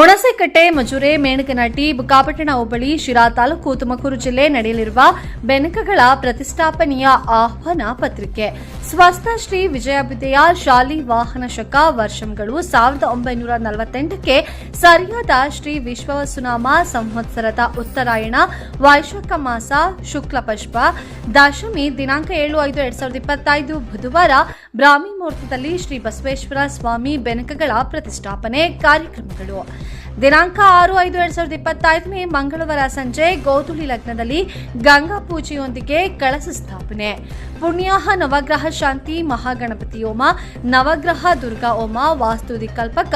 Ahora Hunasekatte ಮಜುರೆ, ಮೇಣಕನಾಟಿ Bukkapatna ಹೋಬಳಿ, ಶಿರಾ ತಾಲೂಕು, ತುಮಕೂರು ಜಿಲ್ಲೆ ನಡೆಯಲಿರುವ ಬೆನಕಗಳ ಪ್ರತಿಷ್ಠಾಪನೆಯ ಆಹ್ವಾನ ಪತ್ರಿಕೆ. ಸ್ವಸ್ಥ ಶ್ರೀ ವಿಜಯಾಭ್ಯುದಯ ಶಾಲಿ ವಾಹನ ಶಕ ವರ್ಷಂಗಳು ಸಾವಿರದ ಒಂಬೈನೂರ ನಲವತ್ತೆಂಟಕ್ಕೆ ಸರಿಯಾದ ಶ್ರೀ ವಿಶ್ವವಸುನಾಮ ಸಂವತ್ಸರದ ಉತ್ತರಾಯಣ, ವೈಶಾಖ ಮಾಸ, ಶುಕ್ಲ ಪುಷ್ಪ, ದಶಮಿ ದಿನಾಂಕ ಏಳು ಐದು ಎರಡ್ ಸಾವಿರದ ಇಪ್ಪತ್ತೈದು ಬುಧವಾರ ಬ್ರಾಹ್ಮಿ ಮುಹೂರ್ತದಲ್ಲಿ ಶ್ರೀ ಬಸವೇಶ್ವರ ಸ್ವಾಮಿ ಬೆನಕಗಳ ಪ್ರತಿಷ್ಠಾಪನೆ ಕಾರ್ಯಕ್ರಮಗಳು. ದಿನಾಂಕ ಆರು ಐದು ಎರಡ್ ಸಾವಿರದ ಇಪ್ಪತ್ತೈದನೇ ಮಂಗಳವಾರ ಸಂಜೆ ಗೋಧುಳಿ ಲಗ್ನದಲ್ಲಿ ಗಂಗಾ ಪೂಜೆಯೊಂದಿಗೆ ಕಳಸ ಸ್ಥಾಪನೆ. ಪುಣ್ಯಾಹ ನವಗ್ರಹ ಶಾಂತಿ ಮಹಾಗಣಪತಿ ಓಮ ನವಗ್ರಹ ದುರ್ಗಾ ಓಮ ವಾಸ್ತು ದಿಕ್ಕಲ್ಪಕ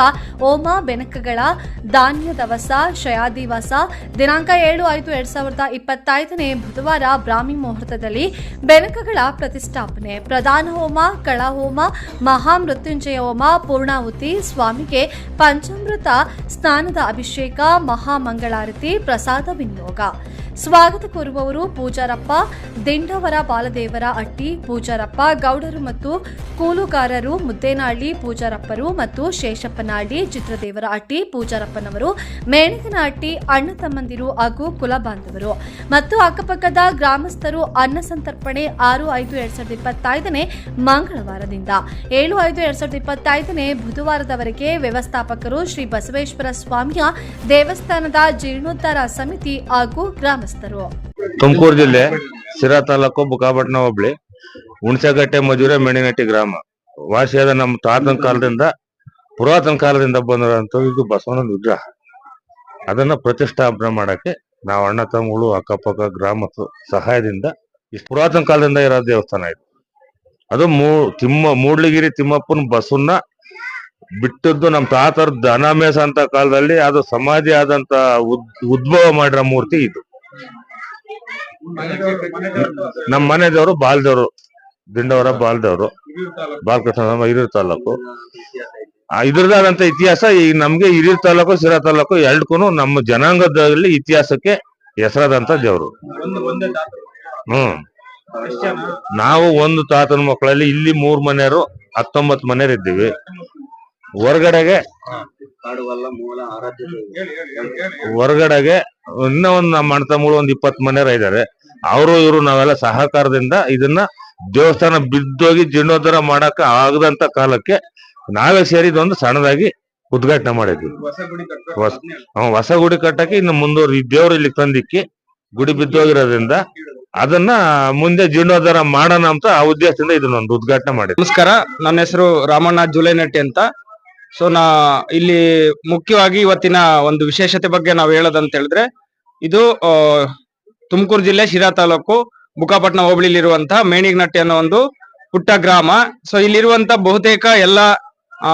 ಓಮ ಬೆನಕಗಳ ಧಾನ್ಯ ದವಸ ಶಯಾದಿವಾಸ ದಿನಾಂಕ ಏಳು ಐದು ಎರಡ್ ಸಾವಿರದ ಇಪ್ಪತ್ತೈದನೇ ಬುಧವಾರ ಬ್ರಾಹ್ಮಿ ಮುಹೂರ್ತದಲ್ಲಿ ಬೆನಕಗಳ ಪ್ರತಿಷ್ಠಾಪನೆ. ಪ್ರಧಾನ ಹೋಮ, ಕಳ ಹೋಮ, ಮಹಾಮೃತ್ಯುಂಜಯ ಹೋಮ, ಪೂರ್ಣಾಹುತಿ, ಸ್ವಾಮಿಗೆ ಪಂಚಾಮೃತ ಸ್ನಾನದ ಅಭಿಷೇಕ, ಮಹಾಮಂಗಳಾರತಿ, ಪ್ರಸಾದ ವಿನಿಯೋಗ. ಸ್ವಾಗತ ಕೋರುವವರು ಪೂಜಾರಪ್ಪ, ದಿಂಡವರ ಬಾಲದೇವರ ಅಟ್ಟಿ ಪೂಜಾರಪ್ಪ, ಗೌಡರು ಮತ್ತು ಕೂಲುಗಾರರು ಮುದ್ದೇನಹಳ್ಳಿ ಪೂಜಾರಪ್ಪರು ಮತ್ತು ಶೇಷಪ್ಪನಹಳ್ಳಿ ಚಿತ್ರದೇವರ ಅಟ್ಟಿ ಪೂಜಾರಪ್ಪನವರು, ಮೇಣಗನಹಟ್ಟಿ ಅಣ್ಣ ತಮ್ಮಂದಿರು ಹಾಗೂ ಕುಲ ಬಾಂಧವರು ಮತ್ತು ಅಕ್ಕಪಕ್ಕದ ಗ್ರಾಮಸ್ಥರು ಅನ್ನ ಸಂತರ್ಪಣೆ ಆರು ಐದು ಎರಡ್ ಸಾವಿರದ ಇಪ್ಪತ್ತೈದನೇ ಮಂಗಳವಾರದಿಂದ. ಏಳು ಐದು ಎರಡ್ ಸಾವಿರದ ಇಪ್ಪತ್ತೈದನೇ ಬುಧವಾರದವರೆಗೆ ವ್ಯವಸ್ಥಾಪಕರು ಶ್ರೀ ಬಸವೇಶ್ವರ ಸ್ವಾಮಿಯ ದೇವಸ್ಥಾನದ ಜೀರ್ಣೋದ್ಧಾರ ಸಮಿತಿ ಹಾಗೂ ಗ್ರಾಮಸ್ಥರು. ತುಮಕೂರು ಜಿಲ್ಲೆ ಸಿರಾ ತಾಲೂಕು, ಬುಕಾಪಟ್ಟಣ ಹೋಬಳಿ. ಹುಣಸೆಗಟ್ಟೆ, ಮಜೂರೆ, ಮೆಣಿನಟ್ಟಿ ಗ್ರಾಮ. ವಾಸಿಯಾದ ನಮ್ಮ ತಾತನ ಕಾಲದಿಂದ, ಪುರಾತನ ಕಾಲದಿಂದ ಬಂದಿರೋಂಥ ಇದು ಬಸವಣ್ಣನ ವಿಗ್ರಹ. ಅದನ್ನ ಪ್ರತಿಷ್ಠಾಪನೆ ಮಾಡಕ್ಕೆ ನಾವು ಅಣ್ಣ, ತಮ್ಮಗಳು, ಅಕ್ಕಪಕ್ಕ ಗ್ರಾಮದ ಸಹಾಯದಿಂದ ಇಷ್ಟು ಪುರಾತನ ಕಾಲದಿಂದ ಇರೋ ದೇವಸ್ಥಾನ ಇದು. ಅದು ಮೂ, ತಿಮ್ಮ, ಮೂಡ್ಲಿಗಿರಿ ತಿಮ್ಮಪ್ಪನ ಬಸವನ್ನ ಬಿಟ್ಟದ್ದು ನಮ್ಮ ತಾತರ ದನಮೇಸ ಅಂತ ಕಾಲದಲ್ಲಿ ಅದು ಸಮಾಧಿ ಆದಂತ ಉದ್, ಉದ್ಭವ ಮಾಡಿರೋ ಮೂರ್ತಿ ಇದು. ನಮ್ಮ ಮನೆದವರು ಬಾಲ್ದವರು ದಿಂಡವರ ಬಾಲ್ದವರು. ಬಾಲಕೃಷ್ಣ ಹಿರಿಯೂರು ತಾಲೂಕು. ಆ ಇದ್ರದಾದಂತ ಇತಿಹಾಸ ಈ ನಮ್ಗೆ ಹಿರಿಯೂರು ತಾಲೂಕು ಸಿರಾ ತಾಲೂಕು ಎರಡಕ್ಕೂ ನಮ್ಮ ಜನಾಂಗದಲ್ಲಿ ಇತಿಹಾಸಕ್ಕೆ ಹೆಸರಾದಂತ ದೇವರು. ಹ್ಮ್. ನಾವು ಒಂದು ತಾತನ ಮಕ್ಕಳಲ್ಲಿ ಇಲ್ಲಿ ಮೂರ್ ಮನೆಯವರು ಹತ್ತೊಂಬತ್ ಮನೆಯರು ಇದ್ದೀವಿ. ಹೊರಗಡೆಗೆ. ಹೊರಗಡೆಗೆ ಇನ್ನ ಒಂದ್ ನಮ್ಮ ಅಣ್ಣ ತಮ್ಮ ಒಂದ್ ಇಪ್ಪತ್ ಮನೆಯರ ಇದಾರೆ. ಅವರು ಇವರು ನಾವೆಲ್ಲ ಸಹಕಾರದಿಂದ ಇದನ್ನ ದೇವಸ್ಥಾನ ಬಿದ್ದೋಗಿ ಜೀರ್ಣೋದ್ಧಾರ ಮಾಡಕ್ಕ ಆಗದಂತ ಕಾಲಕ್ಕೆ ನಾವೇ ಸೇರಿ ಒಂದು ಸಣ್ಣದಾಗಿ ಉದ್ಘಾಟನೆ ಮಾಡಿದ್ವಿ. ಹೊಸ ಗುಡಿ ಕಟ್ಟಕ್ಕೆ ಇನ್ನು ಮುಂದುವರಿ ದೇವರು ಇಲ್ಲಿ ತಂದಿಕ್ಕಿ ಗುಡಿ ಬಿದ್ದೋಗಿರೋದ್ರಿಂದ ಅದನ್ನ ಮುಂದೆ ಜೀರ್ಣೋದ್ಧಾರ ಮಾಡೋಣ ಅಂತ ಆ ಉದ್ದೇಶದಿಂದ ಇದನ್ನೊಂದು ಉದ್ಘಾಟನೆ ಮಾಡಿದ್ವಿ. ನಮಸ್ಕಾರ ನನ್ನ ಹೆಸರು ರಾಮಣ್ಣ ಜುಲೈನಟ್ಟಿ ಅಂತ. ಸೊ ನಾ ಇಲ್ಲಿ ಮುಖ್ಯವಾಗಿ ಇವತ್ತಿನ ಒಂದು ವಿಶೇಷತೆ ಬಗ್ಗೆ ನಾವು ಹೇಳೋದಂತ ಹೇಳಿದ್ರೆ ಇದು ತುಮಕೂರು ಜಿಲ್ಲೆ ಶಿರಾ ತಾಲೂಕು ಬುಕ್ಕಾಪಟ್ಟಣ ಹೋಬಳಿಲಿರುವಂತಹ ಮೇಣಿಗ್ನಟ್ಟಿ ಅನ್ನೋ ಒಂದು ಪುಟ್ಟ ಗ್ರಾಮ. ಸೊ ಇಲ್ಲಿರುವಂತ ಬಹುತೇಕ ಎಲ್ಲ, ಆ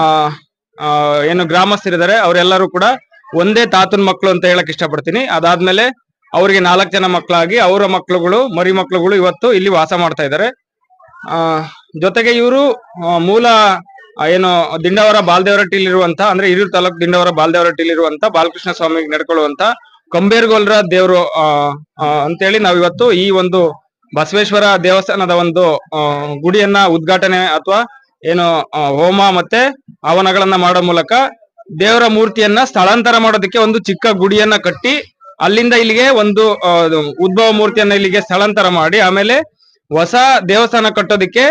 ಏನು ಗ್ರಾಮಸ್ಥರಿದ್ದಾರೆ, ಅವರೆಲ್ಲರೂ ಕೂಡ ಒಂದೇ ತಾತನ ಮಕ್ಕಳು ಅಂತ ಹೇಳಕ್ ಇಷ್ಟಪಡ್ತೀನಿ. ಅದಾದ್ಮೇಲೆ ಅವರಿಗೆ ನಾಲ್ಕು ಜನ ಮಕ್ಕಳಾಗಿ, ಅವರ ಮಕ್ಕಳುಗಳು ಮರಿ ಮಕ್ಕಳುಗಳು ಇವತ್ತು ಇಲ್ಲಿ ವಾಸ ಮಾಡ್ತಾ ಇದ್ದಾರೆ. ಆ, ಜೊತೆಗೆ ಇವರು ಮೂಲ ಏನು ದಿಂಡವರ ಬಾಲ್ದೇವರಟ್ಟಿಲಿರುವಂತ ಅಂದ್ರೆ ಹಿರಿಯೂರು ತಾಲೂಕು ದಿಂಡವರ ಬಾಲ್ದೇವರಟ್ಟಿಲಿರುವಂತ ಬಾಲಕೃಷ್ಣ ಸ್ವಾಮಿಗೆ ನಡ್ಕೊಳ್ಳುವಂತ ಕಂಬೇರ್ಗೋಲ್ರ ದೇವರು ಅಂತೇಳಿ ನಾವ್ ಇವತ್ತು ಈ ಒಂದು ಬಸವೇಶ್ವರ ದೇವಸ್ಥಾನದ ಒಂದು ಗುಡಿಯನ್ನ ಉದ್ಘಾಟನೆ ಅಥವಾ ಏನು ಹೋಮ ಮತ್ತೆ ಹವನಗಳನ್ನ ಮಾಡೋ ಮೂಲಕ ದೇವರ ಮೂರ್ತಿಯನ್ನ ಸ್ಥಳಾಂತರ ಮಾಡೋದಕ್ಕೆ ಒಂದು ಚಿಕ್ಕ ಗುಡಿಯನ್ನ ಕಟ್ಟಿ ಅಲ್ಲಿಂದ ಇಲ್ಲಿಗೆ ಒಂದು ಉದ್ಭವ ಮೂರ್ತಿಯನ್ನ ಇಲ್ಲಿಗೆ ಸ್ಥಳಾಂತರ ಮಾಡಿ ಆಮೇಲೆ ಹೊಸ ದೇವಸ್ಥಾನ ಕಟ್ಟೋದಕ್ಕೆ,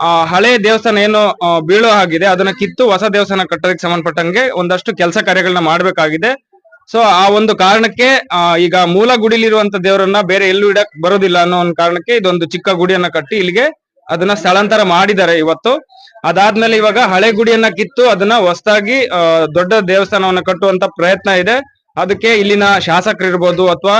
ಆ, ಹಳೆ ದೇವಸ್ಥಾನ ಏನು ಬೀಳೋ ಆಗಿದೆ ಅದನ್ನ ಕಿತ್ತು ಹೊಸ ದೇವಸ್ಥಾನ ಕಟ್ಟೋದಕ್ಕೆ ಸಂಬಂಧಪಟ್ಟಂಗೆ ಒಂದಷ್ಟು ಕೆಲಸ ಕಾರ್ಯಗಳನ್ನ ಮಾಡ್ಬೇಕಾಗಿದೆ. ಸೊ ಆ ಒಂದು ಕಾರಣಕ್ಕೆ ಆ, ಈಗ ಮೂಲ ಗುಡಿಲಿರುವಂತ ದೇವರನ್ನ ಬೇರೆ ಎಲ್ಲೂ ಇಡಕ್ ಬರೋದಿಲ್ಲ ಅನ್ನೋ ಒಂದು ಕಾರಣಕ್ಕೆ ಇದೊಂದು ಚಿಕ್ಕ ಗುಡಿಯನ್ನ ಕಟ್ಟಿ ಇಲ್ಲಿಗೆ ಅದನ್ನ ಸ್ಥಳಾಂತರ ಮಾಡಿದ್ದಾರೆ ಇವತ್ತು. ಅದಾದ್ಮೇಲೆ ಇವಾಗ ಹಳೆ ಗುಡಿಯನ್ನ ಕಿತ್ತು ಅದನ್ನ ಹೊಸದಾಗಿ ದೊಡ್ಡ ದೇವಸ್ಥಾನವನ್ನ ಕಟ್ಟುವಂತ ಪ್ರಯತ್ನ ಇದೆ. ಅದಕ್ಕೆ ಇಲ್ಲಿನ ಶಾಸಕರಿರ್ಬೋದು ಅಥವಾ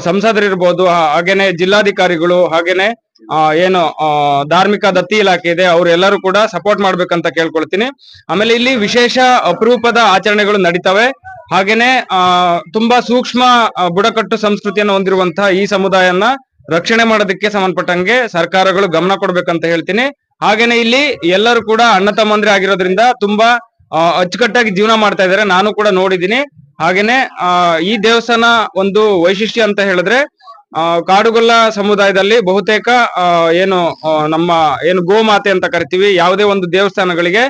ಸಂಸದರಿರ್ಬೋದು ಹಾ- ಹಾಗೇನೆ ಜಿಲ್ಲಾಧಿಕಾರಿಗಳು ಹಾಗೇನೆ ಆ, ಏನು ಆ, ಧಾರ್ಮಿಕ ದತ್ತಿ ಇಲಾಖೆ ಇದೆ ಅವರೆಲ್ಲರೂ ಕೂಡ ಸಪೋರ್ಟ್ ಮಾಡ್ಬೇಕಂತ ಕೇಳ್ಕೊಳ್ತೀನಿ. ಆಮೇಲೆ ಇಲ್ಲಿ ವಿಶೇಷ ಅಪರೂಪದ ಆಚರಣೆಗಳು ನಡೀತವೆ. ಹಾಗೇನೆ, ಆ, ತುಂಬಾ ಸೂಕ್ಷ್ಮ ಬುಡಕಟ್ಟು ಸಂಸ್ಕೃತಿಯನ್ನು ಹೊಂದಿರುವಂತಹ ಈ ಸಮುದಾಯನ ರಕ್ಷಣೆ ಮಾಡೋದಕ್ಕೆ ಸಂಬಂಧಪಟ್ಟಂಗೆ ಸರ್ಕಾರಗಳು ಗಮನ ಕೊಡ್ಬೇಕಂತ ಹೇಳ್ತೀನಿ. ಹಾಗೇನೆ ಇಲ್ಲಿ ಎಲ್ಲರೂ ಕೂಡ ಅಣ್ಣ ತಮ್ಮಂದ್ರೆ ಆಗಿರೋದ್ರಿಂದ ತುಂಬಾ ಅಚ್ಚುಕಟ್ಟಾಗಿ ಜೀವನ ಮಾಡ್ತಾ ಇದ್ದಾರೆ. ನಾನು ಕೂಡ ನೋಡಿದ್ದೀನಿ. ಹಾಗೇನೆ ಈ ದೇವಸ್ಥಾನ ಒಂದು ವೈಶಿಷ್ಟ್ಯ ಅಂತ ಹೇಳಿದ್ರೆ ಕಾಡುಗೊಲ್ಲ ಸಮುದಾಯದಲ್ಲಿ ಬಹುತೇಕ ಏನು ನಮ್ಮ ಏನು ಗೋಮಾತೆ ಅಂತ ಕರಿತೀವಿ. ಯಾವುದೇ ಒಂದು ದೇವಸ್ಥಾನಗಳಿಗೆ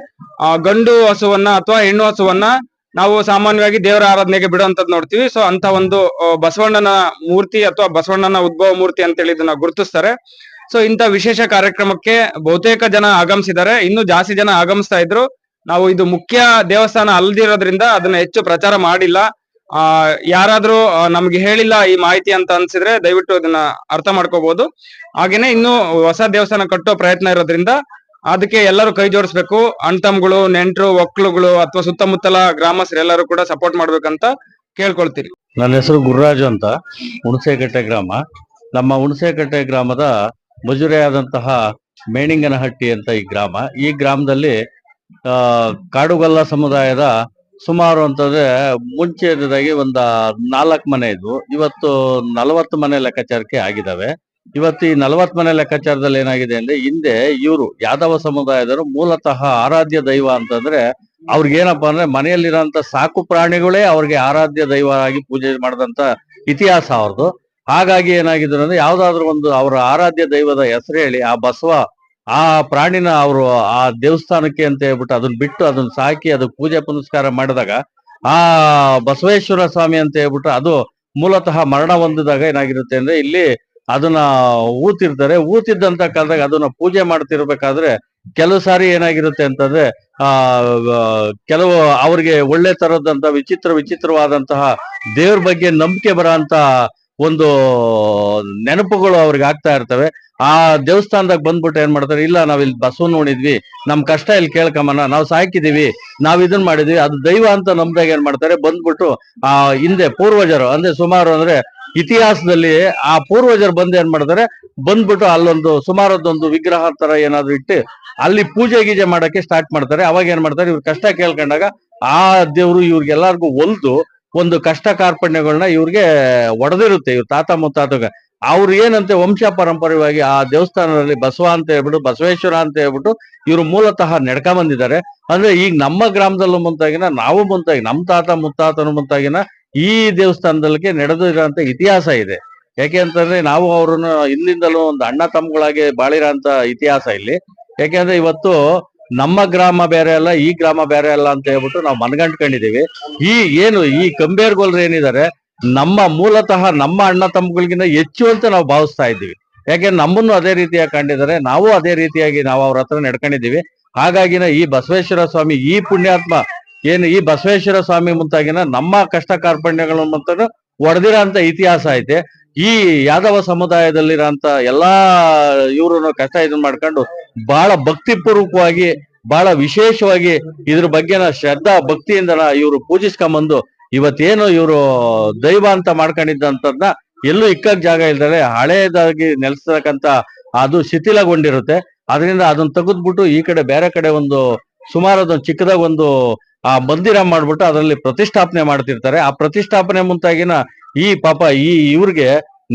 ಗಂಡು ಹಸುವನ್ನ ಅಥವಾ ಹೆಣ್ಣು ಹಸುವನ್ನ ನಾವು ಸಾಮಾನ್ಯವಾಗಿ ದೇವರ ಆರಾಧನೆಗೆ ಬಿಡುವಂತದ್ದು ನೋಡ್ತೀವಿ. ಸೊ ಅಂತ ಒಂದು ಬಸವಣ್ಣನ ಮೂರ್ತಿ ಅಥವಾ ಬಸವಣ್ಣನ ಉದ್ಭವ ಮೂರ್ತಿ ಅಂತೇಳಿ ಇದನ್ನ ಗುರುತಿಸ್ತಾರೆ. ಸೊ ಇಂತ ವಿಶೇಷ ಕಾರ್ಯಕ್ರಮಕ್ಕೆ ಬಹುತೇಕ ಜನ ಆಗಮಿಸಿದ್ದಾರೆ. ಇನ್ನು ಜಾಸ್ತಿ ಜನ ಆಗಮಿಸ್ತಾ ಇದ್ರು. ನಾವು ಇದು ಮುಖ್ಯ ದೇವಸ್ಥಾನ ಅಲ್ದಿರೋದ್ರಿಂದ ಅದನ್ನ ಹೆಚ್ಚು ಪ್ರಚಾರ ಮಾಡಿಲ್ಲ. ಆ, ಯಾರಾದ್ರೂ ನಮ್ಗೆ ಹೇಳಿಲ್ಲ ಈ ಮಾಹಿತಿ ಅಂತ ಅನ್ಸಿದ್ರೆ ದಯವಿಟ್ಟು ಅದನ್ನ ಅರ್ಥ ಮಾಡ್ಕೋಬಹುದು ಹಾಗೇನೆ ಇನ್ನು ಹೊಸ ದೇವಸ್ಥಾನ ಕಟ್ಟೋ ಪ್ರಯತ್ನ ಇರೋದ್ರಿಂದ ಅದಕ್ಕೆ ಎಲ್ಲರೂ ಕೈ ಜೋಡಿಸ್ಬೇಕು. ಅಣ್ತಮ್ಗಳು, ನೆಂಟರು ಒಕ್ಕಲುಗಳು ಅಥವಾ ಸುತ್ತಮುತ್ತಲ ಗ್ರಾಮಸ್ಥರು ಎಲ್ಲರೂ ಕೂಡ ಸಪೋರ್ಟ್ ಮಾಡ್ಬೇಕಂತ ಕೇಳ್ಕೊಳ್ತೀರಿ. ನನ್ನ ಹೆಸರು ಗುರುರಾಜು ಅಂತ. ಹುಣಸೆಕಟ್ಟೆ ಗ್ರಾಮ. ನಮ್ಮ ಹುಣಸೆಕಟ್ಟೆ ಗ್ರಾಮದ ಮಜುರೆಯಾದಂತಹ ಮೇಣಿಂಗನಹಟ್ಟಿ ಅಂತ ಈ ಗ್ರಾಮ. ಈ ಗ್ರಾಮದಲ್ಲಿ ಕಾಡುಗೊಲ್ಲ ಸಮುದಾಯದ ಸುಮಾರು ಅಂತಂದ್ರೆ ಮುಂಚೆದಾಗಿ ಒಂದ ನಾಲ್ಕು ಮನೆ ಇದ್ವು. ಇವತ್ತು ನಲವತ್ತು ಮನೆ ಲೆಕ್ಕಾಚಾರಕ್ಕೆ ಆಗಿದಾವೆ ಇವತ್ತು ಈ ನಲವತ್ ಮನೆ ಲೆಕ್ಕಾಚಾರದಲ್ಲಿ ಏನಾಗಿದೆ ಅಂದ್ರೆ ಹಿಂದೆ ಇವರು ಯಾದವ ಸಮುದಾಯದವರು ಮೂಲತಃ ಆರಾಧ್ಯ ದೈವ ಅಂತಂದ್ರೆ ಅವ್ರಿಗೇನಪ್ಪಾ ಅಂದ್ರೆ ಮನೆಯಲ್ಲಿರೋಂಥ ಸಾಕು ಪ್ರಾಣಿಗಳೇ ಅವ್ರಿಗೆ ಆರಾಧ್ಯ ದೈವ ಆಗಿ ಪೂಜೆ ಮಾಡಿದಂತ ಇತಿಹಾಸ ಅವ್ರದ್ದು ಹಾಗಾಗಿ ಏನಾಗಿದ್ರು ಅಂದ್ರೆ ಯಾವ್ದಾದ್ರು ಒಂದು ಅವರ ಆರಾಧ್ಯ ದೈವದ ಹೆಸರು ಹೇಳಿ, ಆ ಬಸವ, ಆ ಪ್ರಾಣಿನ ಅವರು ಆ ದೇವಸ್ಥಾನಕ್ಕೆ ಅಂತ ಹೇಳ್ಬಿಟ್ಟು ಅದನ್ನ ಬಿಟ್ಟು ಅದನ್ನ ಸಾಕಿ ಅದಕ್ಕೆ ಪೂಜೆ ಪುನಸ್ಕಾರ ಮಾಡಿದಾಗ ಆ ಬಸವೇಶ್ವರ ಸ್ವಾಮಿ ಅಂತ ಹೇಳ್ಬಿಟ್ಟು ಅದು ಮೂಲತಃ ಮರಣ ಹೊಂದಿದಾಗ ಏನಾಗಿರುತ್ತೆ ಅಂದ್ರೆ ಇಲ್ಲಿ ಅದನ್ನ ಊತಿರ್ತಾರೆ. ಊತಿದ್ದಂತ ಕಾಲದಾಗ ಅದನ್ನ ಪೂಜೆ ಮಾಡ್ತಿರ್ಬೇಕಾದ್ರೆ ಕೆಲವು ಸಾರಿ ಏನಾಗಿರುತ್ತೆ ಅಂತಂದ್ರೆ, ಆ ಕೆಲವು ಅವ್ರಿಗೆ ಒಳ್ಳೆ ತರದಂತ ವಿಚಿತ್ರ ವಿಚಿತ್ರವಾದಂತಹ ದೇವ್ರ ಬಗ್ಗೆ ನಂಬಿಕೆ ಬರೋಂತ ಒಂದು ನೆನಪುಗಳು ಅವ್ರಿಗೆ ಆಗ್ತಾ ಇರ್ತವೆ. ಆ ದೇವಸ್ಥಾನದಾಗ ಬಂದ್ಬಿಟ್ಟು ಏನ್ ಮಾಡ್ತಾರೆ, ಇಲ್ಲ ನಾವ್ ಇಲ್ಲಿ ಬಸವ ನೋಡಿದ್ವಿ, ನಮ್ ಕಷ್ಟ ಇಲ್ಲಿ ಕೇಳ್ಕಮನ ನಾವು ಸಾಕಿದೀವಿ ನಾವ್ ಇದನ್ ಮಾಡಿದ್ವಿ, ಅದು ದೈವ ಅಂತ ನಂಬ್ದಾಗ ಏನ್ ಮಾಡ್ತಾರೆ, ಬಂದ್ಬಿಟ್ಟು, ಆ, ಹಿಂದೆ ಪೂರ್ವಜರು, ಅಂದ್ರೆ ಸುಮಾರು ಅಂದ್ರೆ ಇತಿಹಾಸದಲ್ಲಿ ಆ ಪೂರ್ವಜರು ಬಂದು ಏನ್ ಮಾಡ್ತಾರೆ ಬಂದ್ಬಿಟ್ಟು ಅಲ್ಲೊಂದು ಸುಮಾರದೊಂದು ವಿಗ್ರಹ ತರ ಏನಾದ್ರು ಇಟ್ಟು ಅಲ್ಲಿ ಪೂಜೆ ಗೀಜೆ ಮಾಡಕ್ಕೆ ಸ್ಟಾರ್ಟ್ ಮಾಡ್ತಾರೆ. ಅವಾಗ ಏನ್ ಮಾಡ್ತಾರೆ? ಇವ್ರ ಕಷ್ಟ ಕೇಳ್ಕೊಂಡಾಗ ಆ ದೇವ್ರು ಇವ್ರಿಗೆಲ್ಲರಿಗೂ ಒಲ್ದು ಒಂದು ಕಷ್ಟ ಕಾರ್ಪಣ್ಯಗಳನ್ನ ಇವ್ರಿಗೆ ಒಡೆದಿರುತ್ತೆ. ಇವ್ರ ತಾತ ಮುತ್ತಾತಗ. ಅವ್ರು ಏನಂತೆ ವಂಶ ಪರಂಪರೆಯಾಗಿ ಆ ದೇವಸ್ಥಾನದಲ್ಲಿ ಬಸವ ಅಂತ ಹೇಳ್ಬಿಟ್ಟು, ಬಸವೇಶ್ವರ ಅಂತ ಹೇಳ್ಬಿಟ್ಟು ಇವ್ರು ಮೂಲತಃ ನಡ್ಕ ಬಂದಿದ್ದಾರೆ. ಅಂದ್ರೆ ಈಗ ನಮ್ಮ ಗ್ರಾಮದಲ್ಲೂ ಮುಂತಾಗಿನ, ನಾವು ಮುಂತಾಗಿ ನಮ್ ತಾತ ಮುತ್ತಾತನು ಮುಂತಾಗಿನ ಈ ದೇವಸ್ಥಾನದಲ್ಲಿ ನಡೆದಿರೋಂಥ ಇತಿಹಾಸ ಇದೆ. ಯಾಕೆ ಅಂತಂದ್ರೆ ನಾವು ಅವ್ರನ್ನ ಹಿಂದಿಂದಲೂ ಒಂದು ಅಣ್ಣ ತಮ್ಮಗಳಾಗಿ ಬಾಳಿರೋಂತ ಇತಿಹಾಸ ಇಲ್ಲಿ. ಯಾಕೆಂದ್ರೆ ಇವತ್ತು ನಮ್ಮ ಗ್ರಾಮ ಬೇರೆ ಅಲ್ಲ, ಈ ಗ್ರಾಮ ಬೇರೆ ಅಲ್ಲ ಅಂತ ಹೇಳ್ಬಿಟ್ಟು ನಾವು ಮನಗಂಡ್ಕೊಂಡಿದೀವಿ ಈ ಏನು ಈ ಕಂಬೇರ್ಗೋಲ್ರು ಏನಿದ್ದಾರೆ, ನಮ್ಮ ಮೂಲತಃ ನಮ್ಮ ಅಣ್ಣ ತಮ್ಮಗಳಿಗಿಂತ ಹೆಚ್ಚು ಅಂತ ನಾವು ಭಾವಿಸ್ತಾ ಇದ್ದೀವಿ. ಯಾಕೆಂದ್ರೆ ನಮ್ಮನ್ನು ಅದೇ ರೀತಿಯಾಗಿ ಕಂಡಿದ್ದಾರೆ, ನಾವು ಅದೇ ರೀತಿಯಾಗಿ ನಾವು ಅವ್ರ ಹತ್ರ ನಡ್ಕೊಂಡಿದ್ದೀವಿ. ಹಾಗಾಗಿನ ಈ ಬಸವೇಶ್ವರ ಸ್ವಾಮಿ ಈ ಪುಣ್ಯಾತ್ಮ ಏನು ಈ ಬಸವೇಶ್ವರ ಸ್ವಾಮಿ ಮುಂತಾಗಿನ ನಮ್ಮ ಕಷ್ಟ ಕಾರ್ಪಣ್ಯಗಳು ಮತ್ತು ಒಡೆದಿರೋಂತ ಇತಿಹಾಸ ಐತೆ. ಈ ಯಾದವ ಸಮುದಾಯದಲ್ಲಿರೋಂತ ಎಲ್ಲಾ ಇವರು ಕಷ್ಟ ಇದನ್ನ ಮಾಡ್ಕೊಂಡು ಬಹಳ ಭಕ್ತಿಪೂರ್ವಕವಾಗಿ ಬಹಳ ವಿಶೇಷವಾಗಿ ಇದ್ರ ಬಗ್ಗೆನ ಶ್ರದ್ಧಾ ಭಕ್ತಿಯಿಂದ ಇವರು ಪೂಜಿಸ್ಕೊಂಬಂದು ಇವತ್ತೇನು ಇವರು ದೈವ ಅಂತ ಮಾಡ್ಕೊಂಡಿದ್ದಂತದ್ನ ಎಲ್ಲೂ ಇಕ್ಕಕ್ ಜಾಗ ಇಲ್ದರೆ ಹಳೆಯದಾಗಿ ನೆಲೆಸ್ತಕ್ಕಂತ ಅದು ಶಿಥಿಲಗೊಂಡಿರುತ್ತೆ. ಅದರಿಂದ ಅದನ್ನ ತೆಗೆದ್ಬಿಟ್ಟು ಈ ಕಡೆ ಬೇರೆ ಕಡೆ ಒಂದು ಸುಮಾರು ಅದೊಂದು ಚಿಕ್ಕದಾಗ ಒಂದು ಆ ಮಂದಿರ ಮಾಡ್ಬಿಟ್ಟು ಅದರಲ್ಲಿ ಪ್ರತಿಷ್ಠಾಪನೆ ಮಾಡ್ತಿರ್ತಾರೆ. ಆ ಪ್ರತಿಷ್ಠಾಪನೆ ಮುಂತಾಗಿನ ಈ ಪಾಪ ಈ ಇವ್ರಿಗೆ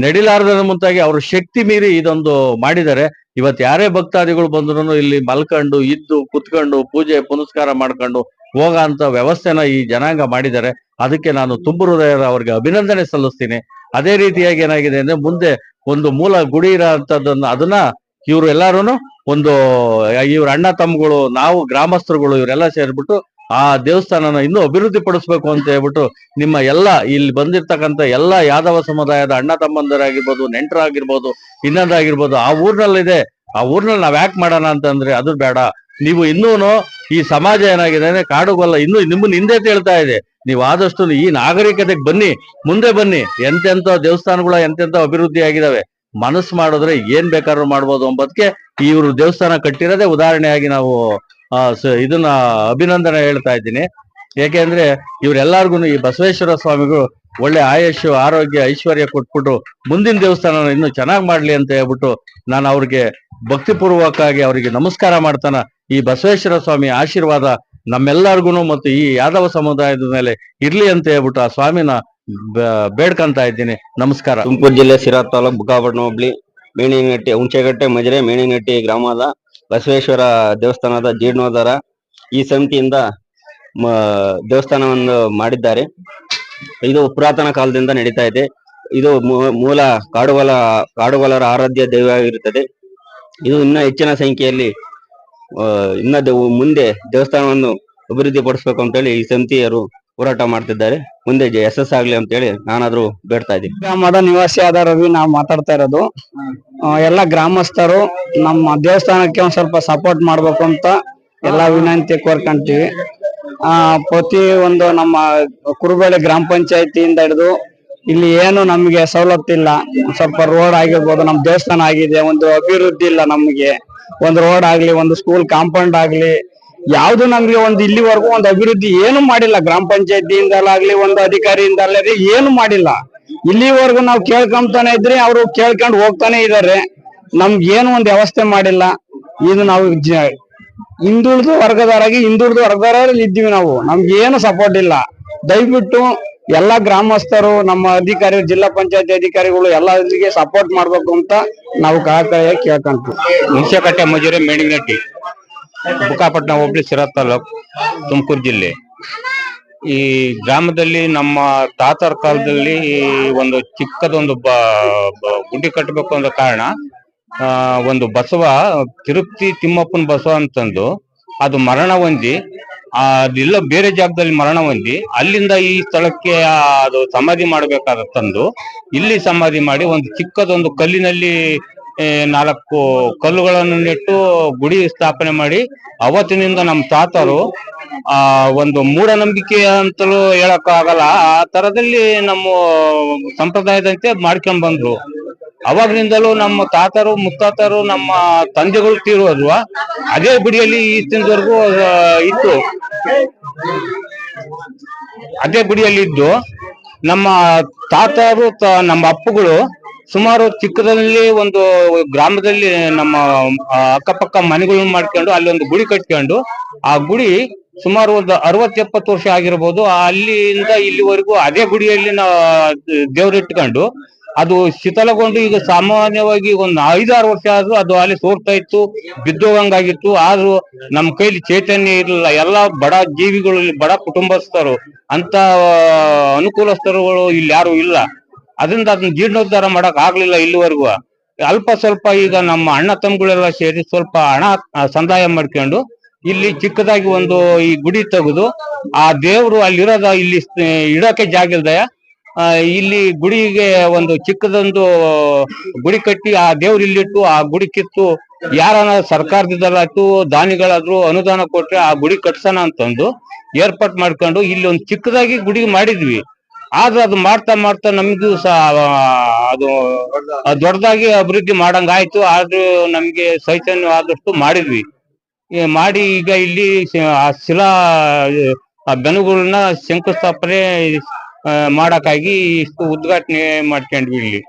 ನಡಿಲಾರ್ದ ಮುಂತಾಗಿ ಅವರು ಶಕ್ತಿ ಮೀರಿ ಇದೊಂದು ಮಾಡಿದ್ದಾರೆ. ಇವತ್ ಯಾರೇ ಭಕ್ತಾದಿಗಳು ಬಂದ್ರು ಇಲ್ಲಿ ಮಲ್ಕೊಂಡು, ಇದ್ದು, ಕುತ್ಕೊಂಡು, ಪೂಜೆ ಪುನಸ್ಕಾರ ಮಾಡ್ಕೊಂಡು ಹೋಗ ಅಂತ ವ್ಯವಸ್ಥೆನ ಈ ಜನಾಂಗ ಮಾಡಿದ್ದಾರೆ. ಅದಕ್ಕೆ ನಾನು ತುಂಬು ಹೃದಯದ ಅವ್ರಿಗೆ ಅಭಿನಂದನೆ ಸಲ್ಲಿಸ್ತೀನಿ. ಅದೇ ರೀತಿಯಾಗಿ ಏನಾಗಿದೆ ಅಂದ್ರೆ ಮುಂದೆ ಒಂದು ಮೂಲ ಗುಡಿ ಇರೋ ಅದನ್ನ ಇವ್ರು ಎಲ್ಲಾರು ಒಂದು, ಇವ್ರ ಅಣ್ಣ ತಮ್ಮಗಳು, ನಾವು ಗ್ರಾಮಸ್ಥರುಗಳು, ಇವರೆಲ್ಲ ಸೇರ್ಬಿಟ್ಟು ಆ ದೇವಸ್ಥಾನನ ಇನ್ನೂ ಅಭಿವೃದ್ಧಿ ಪಡಿಸ್ಬೇಕು ಅಂತ ಹೇಳ್ಬಿಟ್ಟು ನಿಮ್ಮ ಎಲ್ಲ ಇಲ್ಲಿ ಬಂದಿರ್ತಕ್ಕಂಥ ಎಲ್ಲ ಯಾದವ ಸಮುದಾಯದ ಅಣ್ಣ ತಮ್ಮಂದರಾಗಿರ್ಬೋದು, ನೆಂಟರಾಗಿರ್ಬೋದು, ಇನ್ನೊಂದಾಗಿರ್ಬೋದು, ಆ ಊರ್ನಲ್ಲಿದೆ. ಆ ಊರ್ನಲ್ಲಿ ನಾವ್ ಯಾಕೆ ಮಾಡೋಣ ಅಂತಂದ್ರೆ ಅದು ಬೇಡ. ನೀವು ಇನ್ನೂನು ಈ ಸಮಾಜ ಏನಾಗಿದೆ ಅಂದ್ರೆ ಕಾಡುಗೊಲ್ಲ ಇನ್ನು ನಿಮ್ಮನ್ನ ಹಿಂದೆ ತೇಳ್ತಾ ಇದೆ. ನೀವು ಆದಷ್ಟು ಈ ನಾಗರಿಕತೆಗೆ ಬನ್ನಿ, ಮುಂದೆ ಬನ್ನಿ. ಎಂತೆಂತ ದೇವಸ್ಥಾನಗಳ ಎಂತೆಂತ ಅಭಿವೃದ್ಧಿ ಆಗಿದಾವೆ. ಮನಸ್ಸು ಮಾಡಿದ್ರೆ ಏನ್ ಬೇಕಾದ್ರೂ ಮಾಡ್ಬೋದು ಅಂಬದಕ್ಕೆ ಇವರು ದೇವಸ್ಥಾನ ಕಟ್ಟಿರೋದೇ ಉದಾಹರಣೆಯಾಗಿ ನಾವು ಇದನ್ನ ಅಭಿನಂದನೆ ಹೇಳ್ತಾ ಇದ್ದೀನಿ. ಯಾಕೆಂದ್ರೆ ಇವ್ರೆಲ್ಲಾರ್ಗುನು ಈ ಬಸವೇಶ್ವರ ಸ್ವಾಮಿಗಳು ಒಳ್ಳೆ ಆಯುಷ್, ಆರೋಗ್ಯ, ಐಶ್ವರ್ಯ ಕೊಟ್ಬಿಟ್ಟು ಮುಂದಿನ ದೇವಸ್ಥಾನ ಇನ್ನೂ ಚೆನ್ನಾಗಿ ಮಾಡ್ಲಿ ಅಂತ ಹೇಳ್ಬಿಟ್ಟು ನಾನು ಅವ್ರಿಗೆ ಭಕ್ತಿಪೂರ್ವಕವಾಗಿ ಅವರಿಗೆ ನಮಸ್ಕಾರ ಮಾಡ್ತಾನ. ಈ ಬಸವೇಶ್ವರ ಸ್ವಾಮಿ ಆಶೀರ್ವಾದ ನಮ್ಮೆಲ್ಲರಿಗೂ ಮತ್ತು ಈ ಯಾದವ ಸಮುದಾಯದ ಮೇಲೆ ಇರ್ಲಿ ಅಂತ ಹೇಳ್ಬಿಟ್ಟು ಆ ಸ್ವಾಮಿನ ಬೇಡ್ಕಂತಾ ಬೇಡ್ಕಂತ ಇದ್ದೀನಿ. ನಮಸ್ಕಾರ. ತುಮಕೂರು ಜಿಲ್ಲೆ ಸಿರಾ ತಾಲೂಕು ಬುಕ್ಕಾಪಟ್ಟಣ ಹೋಬಳಿ ಮೇಣಿನಟ್ಟಿ ಹುಂಚೆಗಟ್ಟೆ ಮಜರೆ ಮೇಣಿನಟ್ಟಿ ಗ್ರಾಮದ ಬಸವೇಶ್ವರ ದೇವಸ್ಥಾನದ ಜೀರ್ಣೋದ್ಧಾರ ಈ ಸಮಿತಿಯಿಂದ ದೇವಸ್ಥಾನವನ್ನು ಮಾಡಿದ್ದಾರೆ. ಇದು ಪುರಾತನ ಕಾಲದಿಂದ ನಡೀತಾ ಇದೆ. ಇದು ಮೂಲ ಕಾಡುಗೊಲ ಕಾಡುಗೊಲರ ಆರಾಧ್ಯ ದೈವವಾಗಿರುತ್ತದೆ. ಇದು ಇನ್ನ ಹೆಚ್ಚಿನ ಸಂಖ್ಯೆಯಲ್ಲಿ ಇನ್ನ ಮುಂದೆ ದೇವಸ್ಥಾನವನ್ನು ಅಭಿವೃದ್ಧಿ ಅಂತ ಅಂತೇಳಿ ಈ ಸಮಿತಿಯರು ಹೋರಾಟ ಮಾಡ್ತಿದ್ದಾರೆ. ಮುಂದೆ ಯಶಸ್ ಆಗ್ಲಿ ಅಂತ ಹೇಳಿ ನಾನಾದ್ರೂ ಬೇಡ್ತಾ ಇದ್ದೀನಿ. ಗ್ರಾಮದ ಆದ ರವಿ ನಾವು ಮಾತಾಡ್ತಾ ಇರೋದು. ಎಲ್ಲ ಗ್ರಾಮಸ್ಥರು ನಮ್ಮ ದೇವಸ್ಥಾನಕ್ಕೆ ಒಂದ್ ಸ್ವಲ್ಪ ಸಪೋರ್ಟ್ ಮಾಡ್ಬೇಕು ಅಂತ ಎಲ್ಲಾ ವಿನಂತಿ ಕೋರ್ಕೊಂತೀವಿ. ಆ, ಪ್ರತಿ ಒಂದು ನಮ್ಮ ಕುರುಬೇಳೆ ಗ್ರಾಮ ಪಂಚಾಯತಿಯಿಂದ ಹಿಡಿದು ಇಲ್ಲಿ ಏನು ನಮಗೆ ಸವಲತ್ತು ಇಲ್ಲ. ಸ್ವಲ್ಪ ರೋಡ್ ಆಗಿರ್ಬೋದು ನಮ್ಮ ದೇವಸ್ಥಾನ ಆಗಿದೆ, ಒಂದು ಅಭಿವೃದ್ಧಿ ಇಲ್ಲ ನಮಗೆ. ಒಂದು ರೋಡ್ ಆಗ್ಲಿ, ಒಂದು ಸ್ಕೂಲ್ ಕಾಂಪೌಂಡ್ ಆಗ್ಲಿ ಯಾವ್ದು ನಮ್ಗೆ ಒಂದು ಇಲ್ಲಿವರೆಗೂ ಒಂದು ಅಭಿವೃದ್ಧಿ ಏನು ಮಾಡಿಲ್ಲ. ಗ್ರಾಮ ಪಂಚಾಯತಿಯಿಂದಲಾಗ್ಲಿ, ಒಂದು ಅಧಿಕಾರಿಯಿಂದಲಾಗ್ಲಿ ಏನು ಮಾಡಿಲ್ಲ. ಇಲ್ಲಿವರೆಗೂ ನಾವು ಕೇಳ್ಕೊಂತಾನೆ ಇದ್ರಿ ಅವರು ಕೇಳ್ಕೊಂಡು ಹೋಗ್ತಾನೆ ಇದಾರೆ. ನಮ್ಗೆ ಏನು ಒಂದು ವ್ಯವಸ್ಥೆ ಮಾಡಿಲ್ಲ. ಇದು ನಾವು ಹಿಂದುಳಿದು ವರ್ಗದವರಾಗಿ ಹಿಂದುಳಿದ ವರ್ಗದವರಲ್ಲಿ ಇದ್ದೀವಿ ನಾವು. ನಮ್ಗೆ ಏನು ಸಪೋರ್ಟ್ ಇಲ್ಲ. ದಯವಿಟ್ಟು ಎಲ್ಲಾ ಗ್ರಾಮಸ್ಥರು, ನಮ್ಮ ಅಧಿಕಾರಿ ಜಿಲ್ಲಾ ಪಂಚಾಯತಿ ಅಧಿಕಾರಿಗಳು ಎಲ್ಲ ಇಲ್ಲಿಗೆ ಸಪೋರ್ಟ್ ಮಾಡ್ಬೇಕು ಅಂತ ನಾವು ಕಳಕಳಿಯಾಗಿ ಕೇಳ್ಕೊಂತೀವಿ. ಕಟ್ಟೆ ಮಜೂರಿ ಮೇಣಿಗಟ್ಟಿ ಬುಕ್ಕಾಪಟ್ಟಣ ಹೋಬಳಿ ಸಿರಾ ತಾಲೂಕ್, ತುಮಕೂರು ಜಿಲ್ಲೆ. ಈ ಗ್ರಾಮದಲ್ಲಿ ನಮ್ಮ ತಾತರ ಕಾಲದಲ್ಲಿ ಒಂದು ಚಿಕ್ಕದೊಂದು ಬ- ಕಟ್ಟಬೇಕು ಅಂದ ಕಾರಣ ಒಂದು ಬಸವ, ತಿರುಪ್ತಿ ತಿಮ್ಮಪ್ಪನ ಬಸವ ಅಂತಂದು, ಅದು ಮರಣ ಹೊಂದಿ ಅದೆಲ್ಲ ಬೇರೆ ಜಾಗದಲ್ಲಿ ಮರಣ ಹೊಂದಿ, ಅಲ್ಲಿಂದ ಈ ಸ್ಥಳಕ್ಕೆ ಅದು ಸಮಾಧಿ ಮಾಡಬೇಕಾದ ತಂದು, ಇಲ್ಲಿ ಸಮಾಧಿ ಮಾಡಿ ಒಂದು ಚಿಕ್ಕದೊಂದು ಕಲ್ಲಿನಲ್ಲಿ ನಾಲ್ಕು ಕಲ್ಲುಗಳನ್ನು ನೆಟ್ಟು ಗುಡಿ ಸ್ಥಾಪನೆ ಮಾಡಿ ಅವತ್ತಿನಿಂದ ನಮ್ಮ ತಾತರು, ಆ, ಒಂದು ಮೂಢನಂಬಿಕೆ ಅಂತಲೂ ಹೇಳಕ್ ಆಗಲ್ಲ ಆ ತರದಲ್ಲಿ ನಮ್ಮ ಸಂಪ್ರದಾಯದಂತೆ ಮಾಡ್ಕೊಂಡ್ ಬಂದ್ರು ಅವಾಗ್ಲಿಂದಲೂ ನಮ್ಮ ತಾತರು, ಮುತ್ತಾತರು, ನಮ್ಮ ತಂದೆಗಳು ತೀರೋದ್ವ? ಅದೇ ಗುಡಿಯಲ್ಲಿ ಈ ದಿನದವರೆಗೂ ಇತ್ತು ಅದೇ ಗುಡಿಯಲ್ಲಿ ಇದ್ದು ನಮ್ಮ ತಾತರು ನಮ್ಮ ಅಪ್ಪಗಳು ಸುಮಾರು ಚಿಕ್ಕದಲ್ಲಿ ಒಂದು ಗ್ರಾಮದಲ್ಲಿ ನಮ್ಮ ಅಕ್ಕಪಕ್ಕ ಮನೆಗಳನ್ನ ಮಾಡ್ಕೊಂಡು ಅಲ್ಲಿ ಒಂದು ಗುಡಿ ಕಟ್ಕೊಂಡು ಆ ಗುಡಿ ಸುಮಾರು ಒಂದು ಅರವತ್ ಎಪ್ಪತ್ತು ವರ್ಷ ಆಗಿರ್ಬೋದು. ಅಲ್ಲಿಂದ ಇಲ್ಲಿವರೆಗೂ ಅದೇ ಗುಡಿಯಲ್ಲಿ ನಾವು ದೇವ್ರಿಟ್ಕೊಂಡು ಅದು ಶಿಥಲಗೊಂಡು ಈಗ ಸಾಮಾನ್ಯವಾಗಿ ಒಂದು ಐದಾರು ವರ್ಷ ಆದ್ರೂ ಅದು ಅಲ್ಲಿ ಸೋರ್ತಾ ಇತ್ತು, ಬಿದ್ದೋಗಂಗಾಗಿತ್ತು. ಆದ್ರೂ ನಮ್ಮ ಕೈಲಿ ಚೈತನ್ಯ ಇರಲಿಲ್ಲ. ಎಲ್ಲಾ ಬಡ ಜೀವಿಗಳು ಬಡ ಕುಟುಂಬಸ್ಥರು ಅಂತ ಅನುಕೂಲಸ್ಥರುಗಳು ಇಲ್ಲಿ ಯಾರು ಇಲ್ಲ. ಅದರಿಂದ ಅದನ್ನ ಜೀರ್ಣೋದ್ಧಾರ ಮಾಡಕ್ ಆಗ್ಲಿಲ್ಲ ಇಲ್ಲಿವರೆಗೂ. ಅಲ್ಪ ಸ್ವಲ್ಪ ಈಗ ನಮ್ಮ ಅಣ್ಣ ತಮ್ಮಗಳೆಲ್ಲ ಸೇರಿ ಸ್ವಲ್ಪ ಹಣ ಸಂದಾಯ ಮಾಡ್ಕೊಂಡು ಇಲ್ಲಿ ಚಿಕ್ಕದಾಗಿ ಒಂದು ಈ ಗುಡಿ ತೆಗೆದು ಆ ದೇವರು ಅಲ್ಲಿರೋದ ಇಲ್ಲಿ ಇಡೋಕೆ ಜಾಗ ಇಲ್ದಯ ಆ, ಇಲ್ಲಿ ಗುಡಿಗೆ ಒಂದು ಚಿಕ್ಕದೊಂದು ಗುಡಿ ಕಟ್ಟಿ ಆ ದೇವ್ರು ಇಲ್ಲಿಟ್ಟು ಆ ಗುಡಿ ಕಿತ್ತು ಯಾರನ್ನ ಸರ್ಕಾರದಿಂದಲಾಯ್ತು ದಾನಿಗಳಾದ್ರು ಅನುದಾನ ಕೊಟ್ರೆ ಆ ಗುಡಿ ಕಟ್ಸೋಣ ಅಂತಂದು ಏರ್ಪಾಟ್ ಮಾಡ್ಕೊಂಡು ಇಲ್ಲಿ ಒಂದು ಚಿಕ್ಕದಾಗಿ ಗುಡಿ ಮಾಡಿದ್ವಿ. ಆದ್ರೆ ಅದು ಮಾಡ್ತಾ ಮಾಡ್ತಾ ನಮಗೂ ಸಹ ಅದು ದೊಡ್ಡದಾಗಿ ಅಭಿವೃದ್ಧಿ ಮಾಡಂಗ್ ಆಯ್ತು ಆದ್ರೂ ನಮ್ಗೆ ಚೈತನ್ಯ ಆದಷ್ಟು ಮಾಡಿದ್ವಿ ಮಾಡಿ ಈಗ ಇಲ್ಲಿ ಆ ಶಿಲಾ ಬೆನುಗಳನ್ನ ಶಂಕುಸ್ಥಾಪನೆ ಮಾಡಕ್ಕಾಗಿ ಇಷ್ಟು ಉದ್ಘಾಟನೆ ಮಾಡ್ಕೊಂಡ್ವಿ ಇಲ್ಲಿ.